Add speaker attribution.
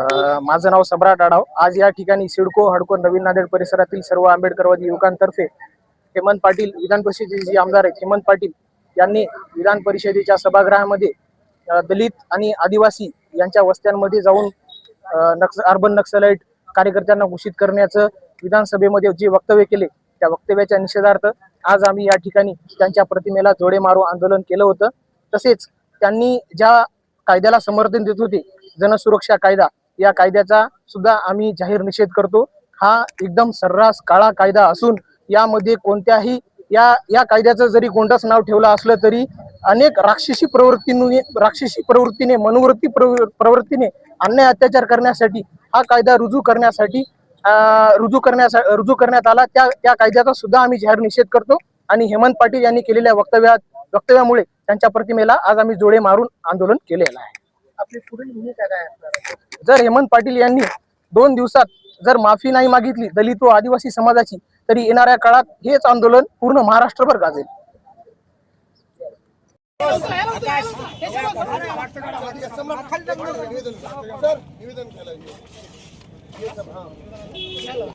Speaker 1: माझं नाव सम्राट आढाव आज या ठिकाणी सिडको हडको नवीन नांदेड परिसरातील सर्व आंबेडकरवादी युवकांतर्फे हेमंत पाटील विधान परिषदेचे जे आमदार आहेत हेमंत पाटील यांनी विधान परिषदेच्या सभागृहामध्ये दलित आणि आदिवासी यांच्या वस्त्यांमध्ये जाऊन नक्स अर्बन नक्सलाईट कार्यकर्त्यांना घोषित करण्याचं विधानसभेमध्ये जे वक्तव्य केले त्या वक्तव्याच्या निषेधार्थ आज आम्ही या ठिकाणी त्यांच्या प्रतिमेला जोडे मारो आंदोलन केलं होतं. तसेच त्यांनी ज्या कायद्याला समर्थन देत होते जनसुरक्षा कायदा या कायद्याचा सुद्धा आम्ही जाहीर निषेध करतो. हा एकदम सर्रास काळा कायदा असून यामध्ये कोणत्याही या या कायद्याचं जरी कोणतंच नाव ठेवलं असलं तरी अनेक राक्षसी प्रवृत्तीने राक्षसी प्रवृत्तीने मनोवृत्ती प्रवृ- प्रवृत्तीने अन्याय अत्याचार करण्यासाठी हा कायदा रुजू करण्यासाठी अं, रुजू करण्यास रुजू करण्यात आला. त्या त्या कायद्याचा सुद्धा आम्ही जाहीर निषेध करतो. आणि हेमंत पाटील यांनी केलेल्या वक्तव्यात वक्तव्यामुळे त्यांच्या प्रतिमेला आज आम्ही जोडे मारून आंदोलन केलेलं आहे.
Speaker 2: आपली पुढील भूमिका काय असणार
Speaker 1: जर हेमंत पाटील यांनी दोन दिवसात जर माफी नाही मागितली दलित व आदिवासी समाजाची तरी येणाऱ्या काळात हेच आंदोलन पूर्ण महाराष्ट्रभर गाजेल.